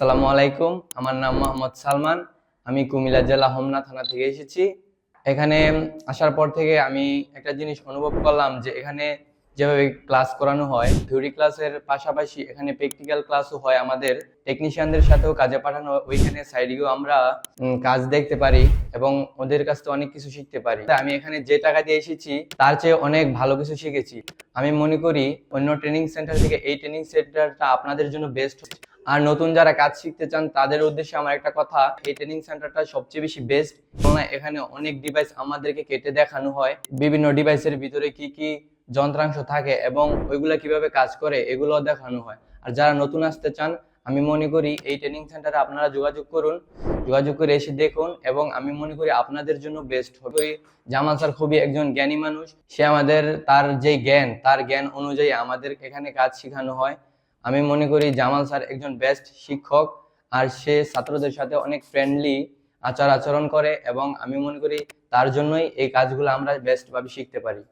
আসসালামু আলাইকুম। আমার নাম মোহাম্মদ সালমান। আমি কুমিল্লা জেলা হোমনা থানা থেকে এসেছি। এখানে আসার পর থেকে আমি একটা জিনিস অনুভব করলাম যে এখানে যেভাবে ক্লাস করানো হয়, থিওরি ক্লাসের পাশাপাশি এখানে প্র্যাকটিক্যাল ক্লাসও হয় আমাদের। টেকনিশিয়ানদের সাথেও কাজে পাঠানো, ওইখানে সাইডেও আমরা কাজ দেখতে পারি এবং ওদের কাছ থেকে অনেক কিছু শিখতে পারি। আমি এখানে যে টাকা দিয়ে এসেছি, তার চেয়ে অনেক ভালো কিছু শিখেছি। আমি মনে করি অন্য ট্রেনিং সেন্টার থেকে এই ট্রেনিং সেন্টারটা আপনাদের জন্য বেস্ট আর নতুন যারা কাজ শিখতে চান, তাদের উদ্দেশ্যে আমার একটা কথা, এই ট্রেনিং সেন্টারটা সবচেয়ে বেশি বেস্ট কেননা এখানে অনেক ডিভাইস আমাদেরকে কেটে দেখানো হয়। বিভিন্ন ডিভাইসের ভিতরে কি কি যন্ত্রাংশ থাকে এবং ওইগুলা কীভাবে কাজ করে এগুলো দেখানো হয়। আর যারা নতুন আসতে চান, আমি মনে করি এই ট্রেনিং সেন্টারে আপনারা যোগাযোগ করুন। যোগাযোগ করে এসে দেখুন এবং আমি মনে করি আপনাদের জন্য বেস্ট হবে। জামাল স্যার খুবই একজন জ্ঞানী মানুষ। সে আমাদের তার যে জ্ঞান, তার জ্ঞান অনুযায়ী আমাদের এখানে কাজ শেখানো হয়। আমি মনে করি জামাল স্যার একজন বেস্ট শিক্ষক আর সে ছাত্রদের সাথে অনেক ফ্রেন্ডলি আচার আচরণ করে এবং আমি মনে করি তার জন্যই এই কাজগুলো আমরা বেস্টভাবে শিখতে পারি।